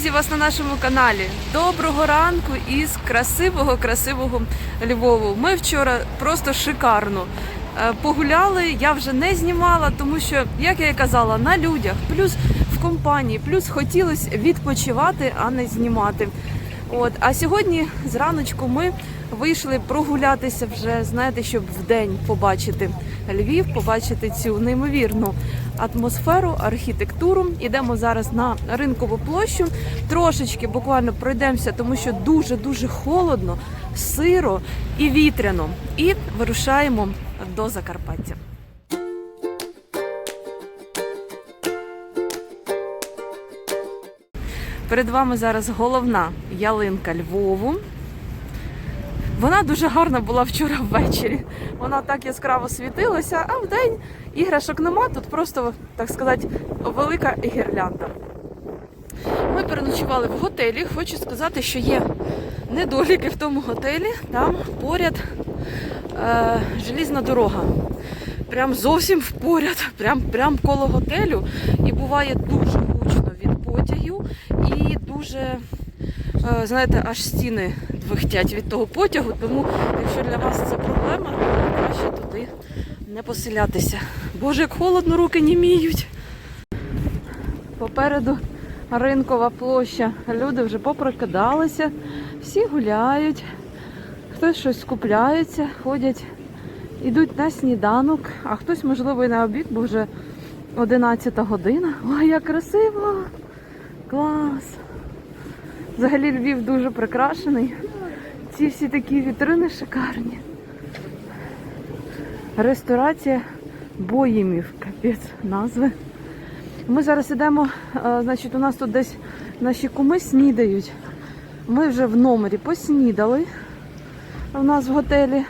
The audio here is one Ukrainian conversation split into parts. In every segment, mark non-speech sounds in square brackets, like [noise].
Друзі, вас на нашому каналі. Доброго ранку із красивого, красивого Львову. Ми вчора просто шикарно е, погуляли. Я вже не знімала, тому що, як я і казала, на людях, плюс в компанії, плюс хотілося відпочивати, а не знімати. От, а сьогодні зраночку ми вийшли прогулятися вже, знаєте, щоб вдень побачити Львів, побачити цю неймовірну атмосферу, архітектуру. Ідемо зараз на ринкову площу. Трошечки буквально пройдемося, тому що дуже дуже холодно, сиро і вітряно. І вирушаємо до Закарпаття. Перед вами зараз головна ялинка Львову. Вона дуже гарна була вчора ввечері. Вона так яскраво світилася, а вдень іграшок нема. Тут просто, так сказати, велика гірлянда. Ми переночували в готелі. Хочу сказати, що є недоліки в тому готелі. Там поряд е, желізна дорога. Прям зовсім поряд, прям, прям коло готелю. І буває дуже гучно від потягів і дуже, е, знаєте, аж стіни двихтять від того потягу. Тому, якщо для вас це проблема, краще туди не поселятися. Боже, як холодно, руки німіють. Попереду ринкова площа. Люди вже попрокидалися, всі гуляють, хтось щось скупляється, ходять, ідуть на сніданок, а хтось, можливо, і на обід, бо вже 11 година. Ой, як красиво! Клас! Взагалі Львів дуже прикрашений. Ці всі такі вітрини шикарні. Ресторація Боїмів, капець назви. Ми зараз йдемо, е, значить, у нас тут десь наші куми снідають. Ми вже в номері поснідали у нас в готелі.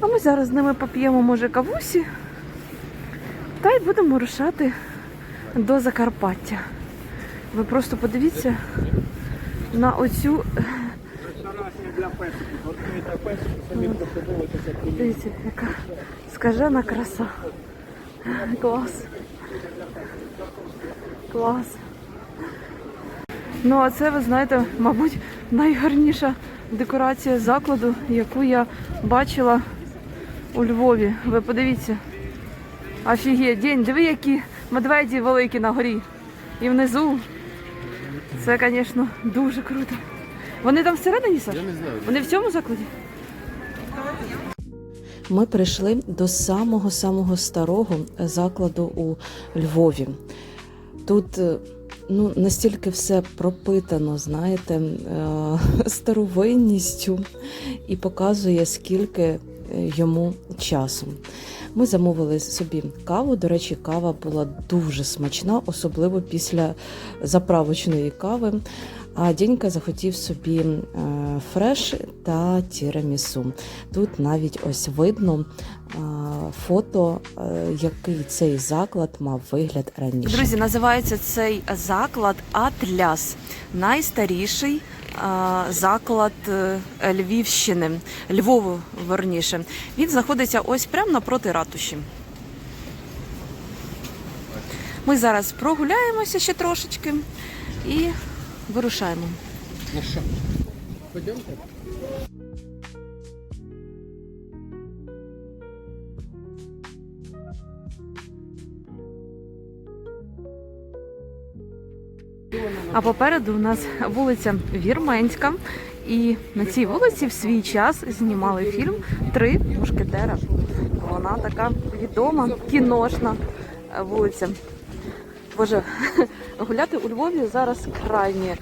А ми зараз з ними поп'ємо, може, кавусі. Та й будемо рушати до Закарпаття. Ви просто подивіться на оцю. Для. Готуєте. Дивіться, яка скажена краса. Клас. Клас. Ну, а це, ви знаєте, мабуть, найгарніша декорація закладу, яку я бачила у Львові. Ви подивіться. Офігеть, день, диви, які медведі великі на горі. І внизу. Це, звісно, дуже круто. Вони там всередині, Саш? Я не знаю. Вони в цьому закладі? Ми прийшли до самого-самого старого закладу у Львові. Тут е, ну, настільки все пропитано, знаєте, е, [laughs] старовинністю і показує, скільки е, йому часу. Ми замовили собі каву. До речі, кава була дуже смачна, особливо після заправочної кави. А Дінька захотів собі е, фреш та тірамісу. Тут навіть ось видно е, фото, е, який цей заклад мав вигляд раніше. Друзі, називається цей заклад Атляс, найстаріший заклад Львівщини, Львову верніше. Він знаходиться ось прямо напроти ратуші. Ми зараз прогуляємося ще трошечки і вирушаємо. Ну що, пойдемте? А попереду у нас вулиця Вірменська. І на цій вулиці в свій час знімали фільм Три мушкетера. Вона така відома, кіношна вулиця. Боже, [laughs] гуляти у Львові зараз крайні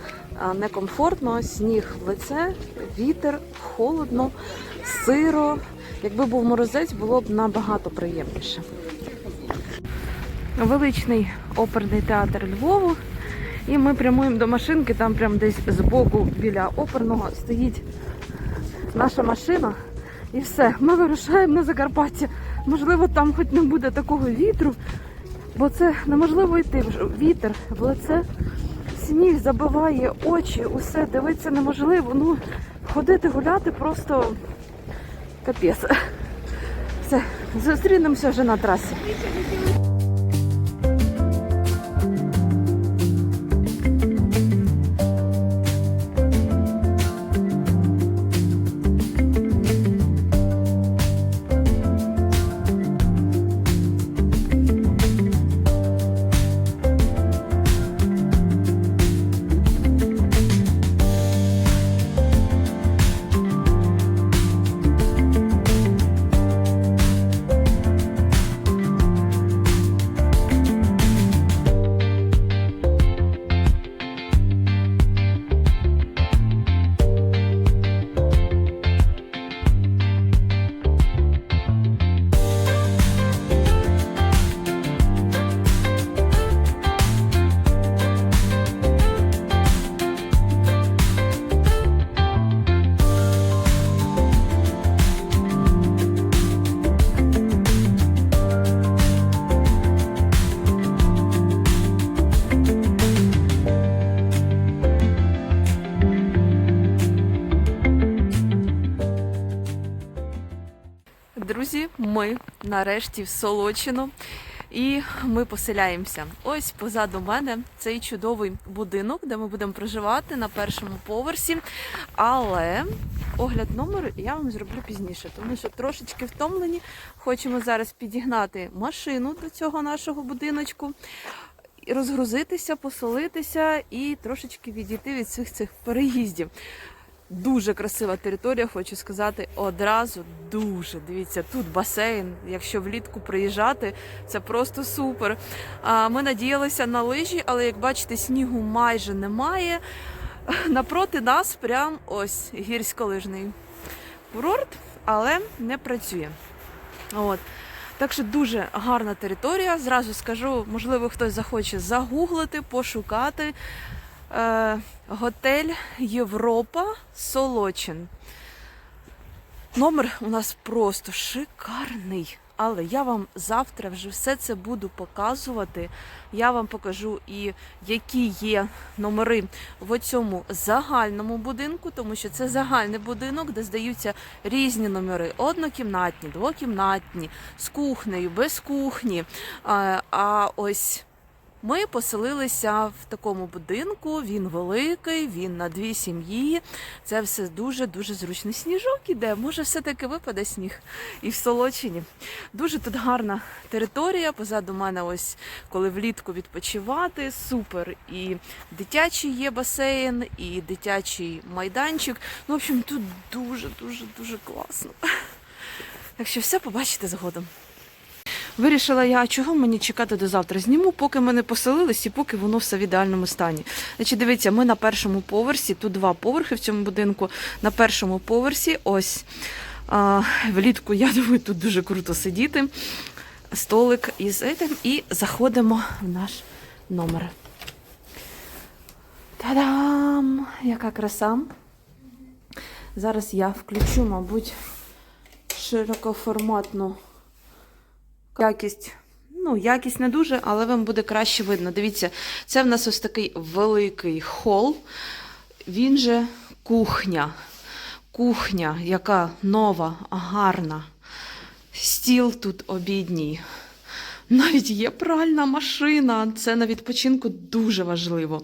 некомфортно, сніг в лице, вітер, холодно, сиро. Якби був морозець, було б набагато приємніше. Величний оперний театр Львову. І ми прямуємо до машинки, там прямо десь збоку біля оперного стоїть наша машина. І все, ми вирушаємо на Закарпаття. Можливо, там хоч не буде такого вітру, бо це неможливо йти. Вітер в лице, сніг забиває очі, усе дивитися неможливо. Ну, ходити, гуляти просто капець. Все, зустрінемося вже на трасі. Ми нарешті в Солочину. І ми поселяємося. Ось позаду мене цей чудовий будинок, де ми будемо проживати на першому поверсі. Але огляд номеру я вам зроблю пізніше, тому що трошечки втомлені. Хочемо зараз підігнати машину до цього нашого будиночку, розгрузитися, посолитися і трошечки відійти від всіх цих переїздів. Дуже красива територія, хочу сказати, одразу дуже. Дивіться, тут басейн. Якщо влітку приїжджати, це просто супер. Ми надіялися на лижі, але як бачите, снігу майже немає. [laughs] Напроти нас прям ось гірськолижний курорт, але не працює. От. Так що дуже гарна територія. Зразу скажу, можливо, хтось захоче загуглити, пошукати. Е, готель Європа Солочин. Номер у нас просто шикарний. Але я вам завтра вже все це буду показувати. Я вам покажу і які є номери в цьому загальному будинку, тому що це загальний будинок, де здаються різні номери: однокімнатні, двокімнатні, з кухнею, без кухні. А, а ось ми поселилися в такому будинку. Він великий, він на дві сім'ї. Це все дуже дуже зручно. Сніжок іде. Може, все-таки випаде сніг і в Солочині. Дуже тут гарна територія. Позаду мене, ось коли влітку відпочивати. Супер. І дитячий є басейн, і дитячий майданчик. Ну, в общем, тут дуже дуже дуже класно. Так що все побачите згодом. Вирішила я, чого мені чекати до завтра? Зніму, поки ми не поселились і поки воно все в ідеальному стані. Значить, дивіться, ми на першому поверсі, тут два поверхи в цьому будинку. На першому поверсі, ось а, влітку, я думаю, тут дуже круто сидіти. Столик із этим, і заходимо в наш номер. Та-дам! Яка краса! Зараз я включу, мабуть, широкоформатну якість. Ну, якість не дуже, але вам буде краще видно. Дивіться, це в нас ось такий великий хол. Він же кухня. Кухня, яка нова, гарна. Стіл тут обідній. Навіть є пральна машина. Це на відпочинку дуже важливо.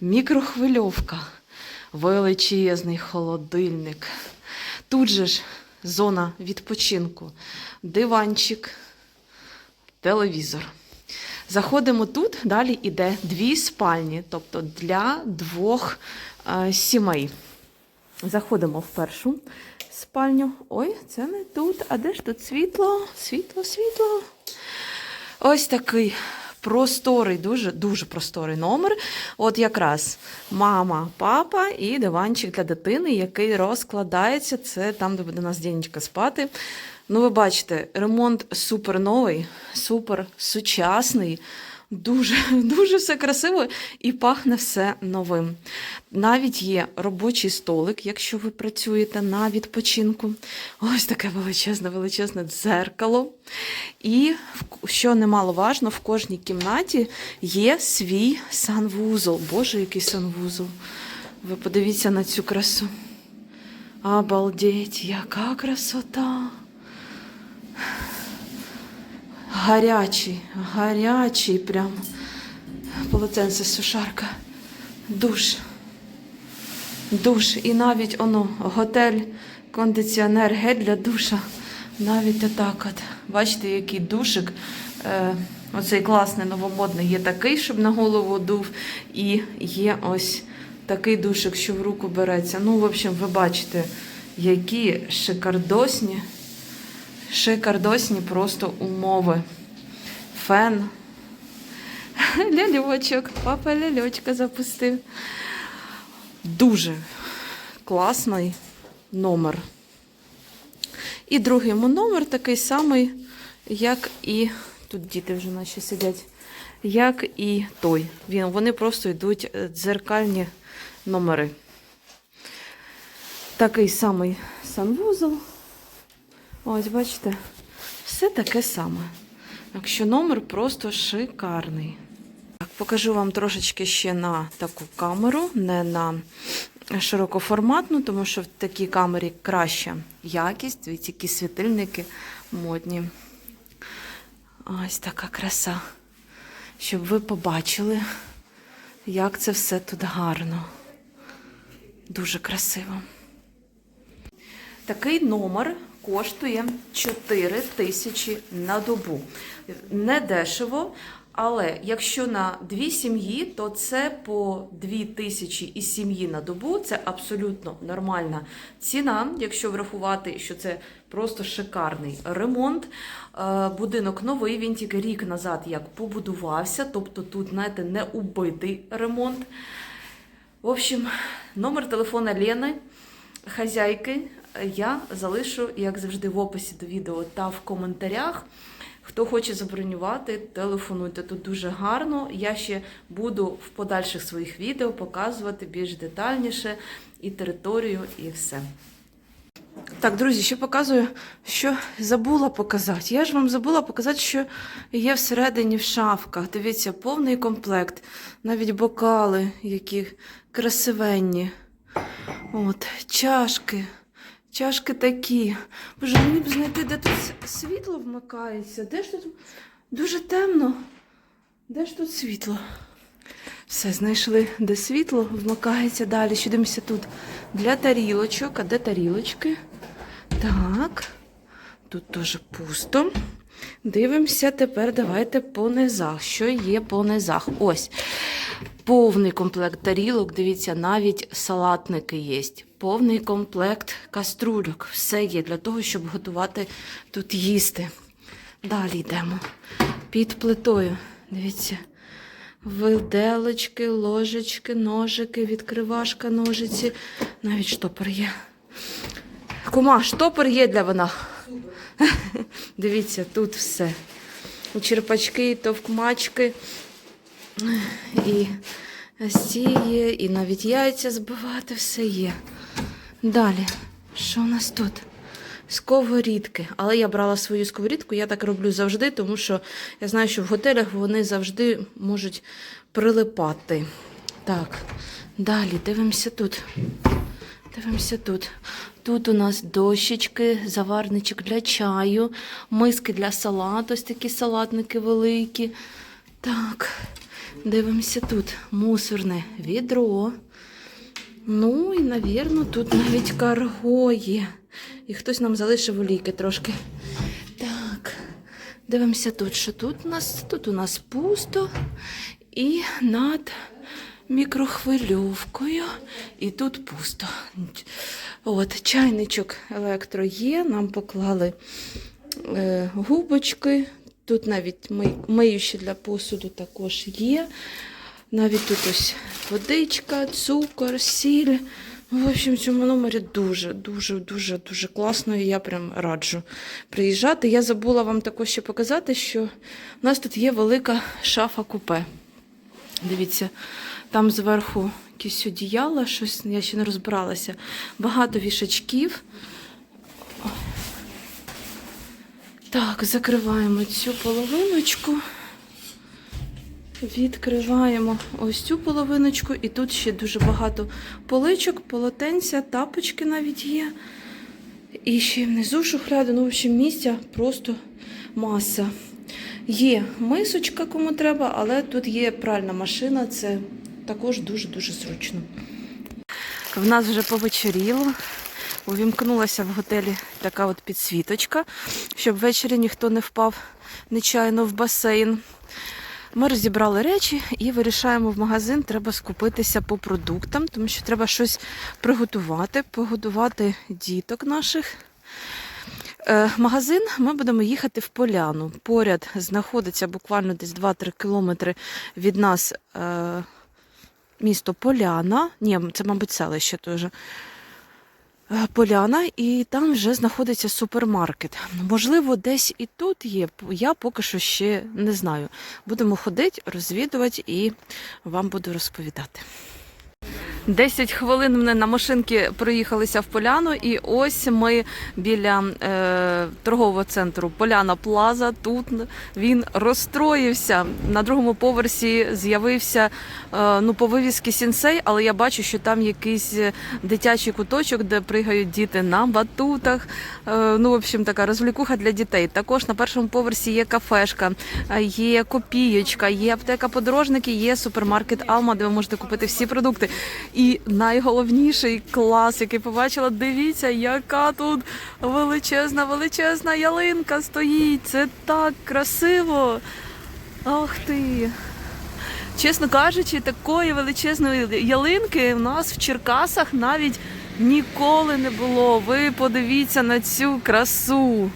Мікрохвильовка, величезний холодильник. Тут же ж зона відпочинку, диванчик, телевізор. Заходимо тут, далі йде дві спальні, тобто для двох е, сімей. Заходимо в першу спальню. Ой, це не тут. А де ж тут світло? Світло, світло. Ось такий просторий, дуже дуже просторий номер. От якраз мама, папа і диванчик для дитини, який розкладається. Це там, де буде у нас дінечка спати. Ну, ви бачите, ремонт супер новий, супер сучасний. Дуже, [laughs] дуже все красиво і пахне все новим. Навіть є робочий столик, якщо ви працюєте на відпочинку. Ось таке величезне, величезне дзеркало. І, що немаловажно, в кожній кімнаті є свій санвузол. Боже, який санвузол. Ви подивіться на цю красу. Обалдеть, яка красота! Гарячий, гарячий прям полотенце сушарка. Душ. Душ. І навіть оно, готель, кондиціонер, гель для душа. Навіть отак от. Бачите, який душик. Е, оцей класний новомодний є такий, щоб на голову дув. І є ось такий душик, що в руку береться. Ну, в общем, ви бачите, які шикардосні шикардосні просто умови. Фен. [laughs] Ляльочок. Папа ляльочка запустив. Дуже класний номер. І другий номер такий самий, як і. Тут діти вже наші сидять, як і той. Він, вони просто йдуть е, дзеркальні номери. Такий самий санвузол. Ось, бачите, все таке саме. Так що номер просто шикарний. Так, покажу вам трошечки ще на таку камеру, не на широкоформатну, тому що в такій камері краща якість. Дивіться, які світильники модні. Ось така краса. Щоб ви побачили, як це все тут гарно. Дуже красиво. Такий номер коштує 4 тисячі на добу. Не дешево, але якщо на дві сім'ї, то це по 2 тисячі і сім'ї на добу. Це абсолютно нормальна ціна, якщо врахувати, що це просто шикарний ремонт. Е, Будинок новий, він тільки рік назад як побудувався, тобто тут, знаєте, не убитий ремонт. В общем, номер телефона Лени, хазяйки, я залишу, як завжди, в описі до відео та в коментарях. Хто хоче забронювати, телефонуйте тут дуже гарно. Я ще буду в подальших своїх відео показувати більш детальніше і територію, і все. Так, друзі, ще показую, що забула показати. Я ж вам забула показати, що є всередині в шафках. Дивіться, повний комплект. Навіть бокали, які красивенні. От, чашки. Чашки такі. Боже, мені б знайти, де тут світло вмикається. Де ж тут дуже темно? Де ж тут світло? Все, знайшли, де світло вмикається далі. Що дивимося тут для тарілочок. А де тарілочки? Так, тут теж пусто. Дивимося тепер, давайте по низах. Що є по низах? Ось. Повний комплект тарілок, дивіться, навіть салатники є. Повний комплект каструльок. Все є для того, щоб готувати тут їсти. Далі йдемо. Під плитою. Дивіться. Виделочки, ложечки, ножики, відкривашка, ножиці. Навіть штопор є. Кума, штопор є для вона. [laughs] Дивіться, тут все. І черпачки, і товкмачки. І ось ці є, і навіть яйця збивати, все є. Далі, що у нас тут? Сковорідки. Але я брала свою сковорідку, я так роблю завжди, тому що я знаю, що в готелях вони завжди можуть прилипати. Так, далі дивимося тут. Дивимося тут. Тут у нас дощечки, заварничок для чаю, миски для салату, ось такі салатники великі. Так, дивимося тут. Мусорне відро. Ну і, навірно, тут навіть карго є. І хтось нам залишив олійки трошки. Так, дивимося тут, що тут у нас? Тут у нас пусто. І над мікрохвильовкою. І тут пусто. От, чайничок електро є. Нам поклали е, губочки. Тут навіть ми, миючі для посуду також є. Навіть тут ось водичка, цукор, сіль. В общем, в цьому номері дуже, дуже, класно, і я прям раджу приїжджати. Я забула вам також ще показати, що у нас тут є велика шафа купе. Дивіться, там зверху якісь одіяла, щось я ще не розбиралася. Багато вішачків. Так, закриваємо цю половиночку. Відкриваємо ось цю половиночку, і тут ще дуже багато поличок, полотенця, тапочки навіть є. І ще внизу шухляди, ну, в общем, місця просто маса. Є мисочка, кому треба, але тут є пральна машина, це також дуже-дуже зручно. В нас вже повечеріло. Увімкнулася в готелі така от підсвіточка, щоб ввечері ніхто не впав нечайно в басейн. Ми розібрали речі і вирішаємо в магазин. Треба скупитися по продуктам, тому що треба щось приготувати, погодувати діток наших. Е, Магазин ми будемо їхати в Поляну. Поряд знаходиться буквально десь 2-3 кілометри від нас е, місто Поляна. Ні, це, мабуть, селище теж. Е, Поляна, і там вже знаходиться супермаркет. Можливо, десь і тут є. Я поки що ще не знаю. Будемо ходити, розвідувати і вам буду розповідати. 10 хвилин ми на машинки проїхалися в Поляну, і ось ми біля е, торгового центру Поляна Плаза. Тут він розстроївся. На другому поверсі з'явився е, ну, по вивіски сінсей, але я бачу, що там якийсь дитячий куточок, де пригають діти на батутах. Е, ну, в общем, така розвлікуха для дітей. Також на першому поверсі є кафешка, е, є копієчка, є аптека подорожники, є супермаркет Алма, де ви можете купити всі продукти. І найголовніший клас, який побачила, дивіться, яка тут величезна, величезна ялинка стоїть. Це так красиво. Ах ти. Чесно кажучи, такої величезної ялинки у нас в Черкасах навіть ніколи не було. Ви подивіться на цю красу.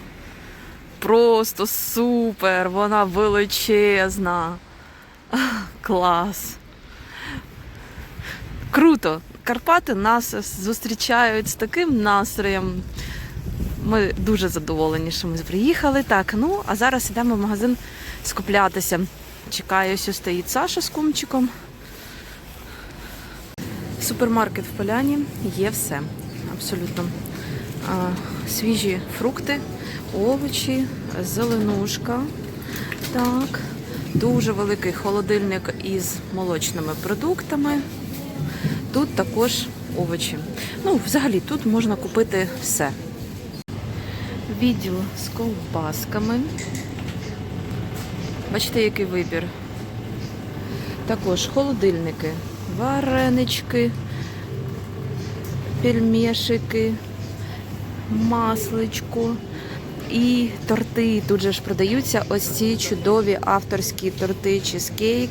Просто супер! Вона величезна. Клас. Круто. Карпати нас зустрічають з таким настроєм. Ми дуже задоволені, що ми приїхали. Так, ну а зараз йдемо в магазин скуплятися. Чекаю, ось стоїть Саша з кумчиком. Супермаркет в Поляні є все. Абсолютно. Свіжі фрукти, овочі, зеленушка. Так. Дуже великий холодильник із молочними продуктами. Тут також овочі. Ну, взагалі, тут можна купити все. Відділ з ковбасками. Бачите, який вибір. Також холодильники, варенички, пельмешики, масличко і торти. Тут же ж продаються ось ці чудові авторські торти чизкейк,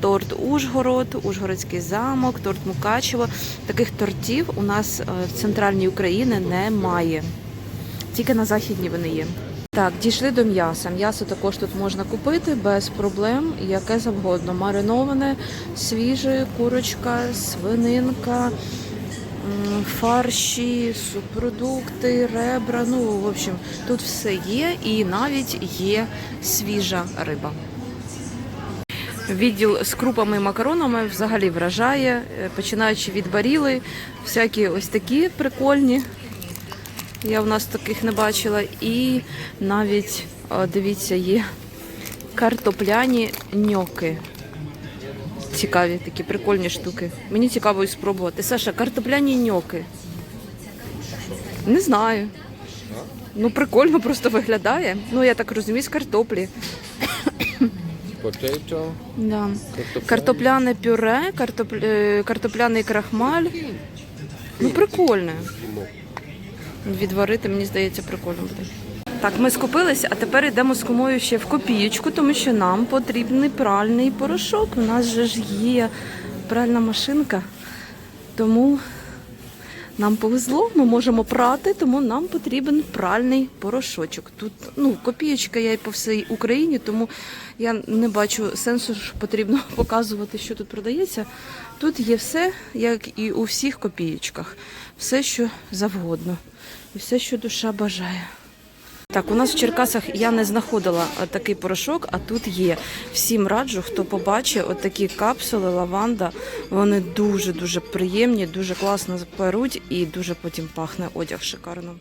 торт Ужгород, Ужгородський замок, торт Мукачево. Таких тортів у нас е, в центральній Україні немає. Тільки на західній вони є. Так, дійшли до м'яса. М'ясо також тут можна купити без проблем, яке завгодно. Мариноване, свіже, курочка, свининка, фарші, субпродукти, ребра. Ну, в общем, тут все є і навіть є свіжа риба. Відділ з крупами і макаронами взагалі вражає, е, починаючи від баріли, всякі ось такі прикольні. Я в нас таких не бачила. І навіть, дивіться, є картопляні ньоки. Цікаві такі прикольні штуки. Мені цікаво спробувати. Саша, картопляні ньоки. Не знаю. Ну, прикольно просто виглядає. Ну, я так розумію, з картоплі. Potato, Да. Картопляне пюре, картоп... картопляний крахмаль. Ну, прикольне. Відварити, мені здається, прикольно буде. Так, ми скупилися, а тепер йдемо з кумою ще в копієчку, тому що нам потрібний пральний порошок. У нас же ж є пральна машинка, тому нам повезло, ми можемо прати, тому нам потрібен пральний порошочок. Тут ну, копієчка я і по всій Україні, тому я не бачу сенсу, що потрібно [laughs] показувати, що тут продається. Тут є все, як і у всіх копієчках. Все, що завгодно. І все, що душа бажає. Так, у нас в Черкасах я не знаходила е, такий порошок, а тут є. Всім раджу, хто побачить, от такі капсули, лаванда. Вони дуже-дуже приємні, дуже класно перуть і дуже потім пахне одяг шикарно.